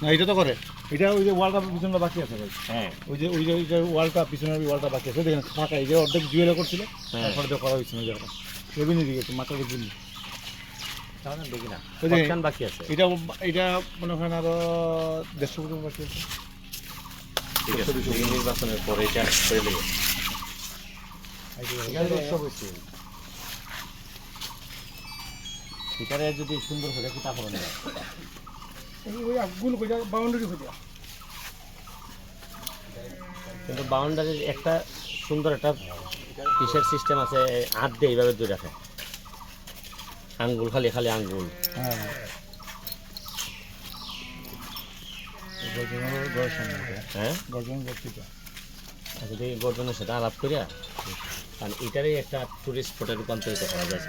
না এটা তো করে। এটা ওই যে ওয়ার্ল্ড কাপের পিছনটা বাকি আছে ভাই। হ্যাঁ। ওই যে ওই যে ওই যে ওয়ার্ল্ড কাপ পিছনের ওয়ার্ল্ড কাপ বাকি আছে দেখেন ফাঁকা এই যে অর্ধেক জুয়েলা করছিল হ্যাঁ। তারপরে তো করা হয়েছিল জায়গাটা। রেভিনিউ দিকে একটু মাথা বুঝলি তাহলে দেখি না বাকি আছে। এটা এটা মনে হয় আরও দেড়শো কোটি বাকি আছে। ঠিক আছে নির্বাচনের পরে এটা করে যদি সুন্দর হলে কি তা হবে না। বাউন্ডারি হয়ে কিন্তু বাউন্ডারির একটা সুন্দর একটা কিসের সিস্টেম আছে হাত দিয়ে এইভাবে দূরে রাখে। আঙ্গুল খালি খালি আঙ্গুল। হ্যাঁ? গর্জনের থেকে। আচ্ছা আলাপ করিয়া। কারণ এটারই একটা টুরিস্ট স্পটে রূপান্তরিত করা যায়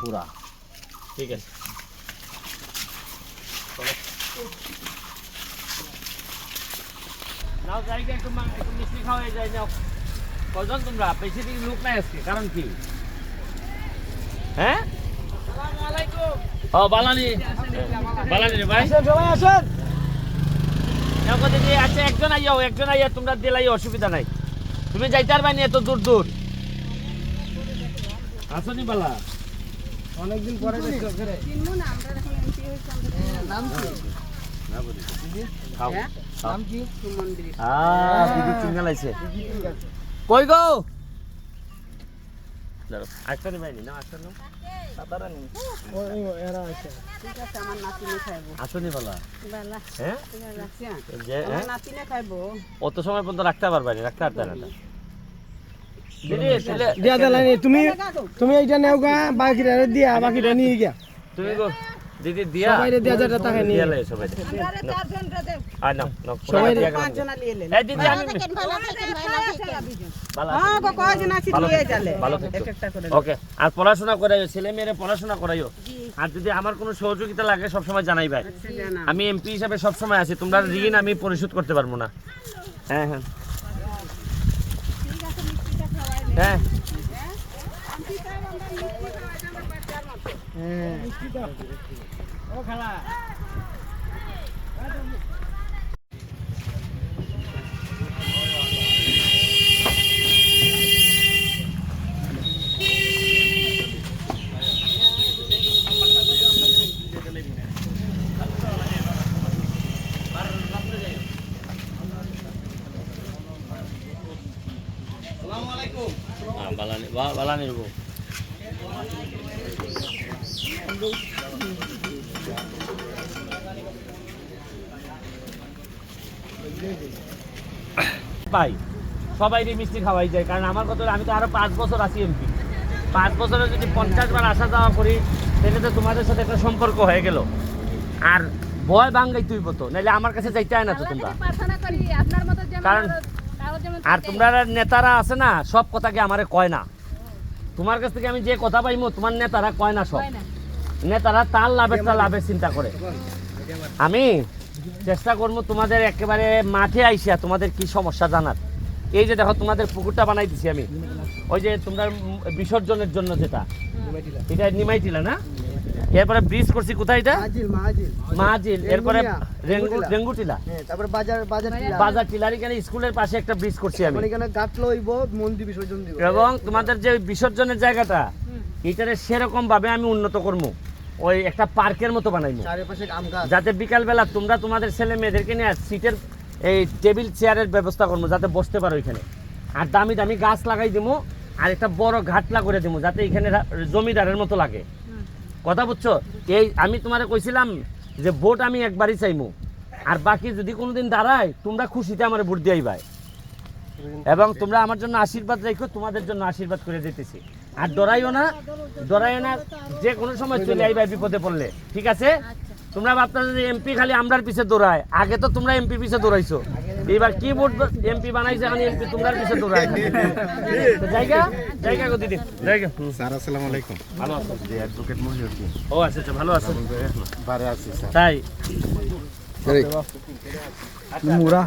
পুরা। ঠিক আছে। নাও জায়গা একটু একটু মিষ্টি খাওয়া যায় নাও। কজন তোমরা? বেশি দিন লোক নাই আজকে কারণ কি? হ্যাঁ? ও বালানি। বালানি ভাই। সবাই আসেন। আচ্ছা একজন আইয়াও একজন আইয়া তোমরা দিলাই অসুবিধা নাই। তুমি যাইতে পারবা নি এত দূর দূর। আসনি বালা। অনেকদিন পরে আমরা নাম কি? হ্যাঁ? নাম কি? লাইছে কই গো? দাঁড়াও, একটা নি না একটা নাও এরা আছে। ঠিক আছে আমার নাতিনে খাইবো। আসনি বালা। বেলা। হ্যাঁ? রাখছি যে হ্যাঁ? নাতিনে খাইবো। অত সময় পর্যন্ত রাখতে পারবা নি রাখতে পারতে না। দিয়া তুমি তুমি এইটা নেও গা বাকিটা দিয়া বাকিটা নিয়ে গিয়া। তুমি গো দিদি দিয়া। নিয়ে। দিয়া সবাই আর নাও। নাও সবাই দিয়া গেলাম। পাঁচজনা লিয়ে লেন এই দিদি আমি ভালো হ্যাঁ ভালো একটা করে ওকে আর পড়াশোনা করাইও ছেলে মেয়েরে পড়াশোনা করাইও। আর যদি আমার কোনো সহযোগিতা লাগে সব সময় জানাই ভাই। জানা আমি এমপি হিসাবে সব সময় আছি তোমরা ঋণ আমি পরিশোধ করতে পারব না। হ্যাঁ হ্যাঁ। হ্যাঁ। ও খালা। বালানি বা- বালানির বউ ভাই সবাই মিষ্টি খাওয়াই যায় কারণ আমার কথা আমি তো আরও পাঁচ বছর আছি এমপি। পাঁচ বছরে যদি পঞ্চাশ বার আসা যাওয়া করি তাহলে তো তোমাদের সাথে একটা সম্পর্ক হয়ে গেল। আর ভয় বাঙ্গাই তুই তো নাহলে আমার কাছে যাইতে হয় না তো তোমরা। প্রার্থনা করি আপনার মতো যেমন কারণ- আর। তোমরা নেতারা আছে না সব কথাকে আমারে কয় না। তোমার কাছ থেকে আমি যে কথা পাইমো তোমার নেতারা কয় না সব? নেতারা তার লাভের তার লাভের চিন্তা করে। আমি চেষ্টা করব তোমাদের একেবারে মাঠে আইসিয়া তোমাদের কি সমস্যা জানার। এই যে দেখো তোমাদের পুকুরটা বানাই দিছি আমি। ওই যে তোমরা বিসর্জনের জন্য যেটা। এটা নিমাইটিলা না? এরপরে ব্রিজ করছি কোথায় এটা? মাহাজিল এরপরে রেঙ্গুটিলা। রেঙ্গু রেঙ্গুটিলা। হ্যাঁ তারপরে বাজার বাজার বাজার টিলার এখানে স্কুলের পাশে একটা ব্রিজ করছি আমি। এখানে মন্দির বিসর্জন দিব। এবং তোমাদের যে বিসর্জনের জায়গাটা এটারে সেরকম ভাবে আমি উন্নত করব। ওই একটা পার্কের মতো বানাইবো। যাতে বিকালবেলা তোমরা তোমাদের ছেলে মেয়েদেরকে নিয়ে সিটের এই টেবিল চেয়ারের ব্যবস্থা করব যাতে বসতে পারো এখানে। আর দামি দামি গাছ লাগাই দিবো আর একটা বড় ঘাটলা করে দেবো যাতে এখানে জমিদারের মতো লাগে। কথা বুঝছ? এই, আমি তোমারে কইছিলাম যে ভোট আমি একবারই চাইমু। আর বাকি যদি কোনোদিন দাঁড়ায়, তোমরা খুশিতে আমার ভোট দিয়ে ভাই এবং তোমরা আমার জন্য আশীর্বাদ রেখো, তোমাদের জন্য আশীর্বাদ করে দিতেছি। আর ডরাইও না ডরাইও না, যে কোনো সময় চলে আইবা বিপদে পড়লে। ঠিক আছে? তোমরা ভাবতেছো যে এমপি খালি আমরার পিছে দৌড়ায়। আগে তো তোমরা এমপি পিছে দৌড়াইছো। এবার কি ভোট এমপি বানাইছে এখন এমপি তোমরার পিছে দৌড়ায়। জায়গা? জায়গা গো দিদি। জায়গা। স্যার আসসালামু আলাইকুম। ভালো আছো? জি অ্যাডভোকেট মহিউদ্দিন ও আচ্ছা আচ্ছা ভালো আছো? বারে আছি স্যার। তাই? মুরা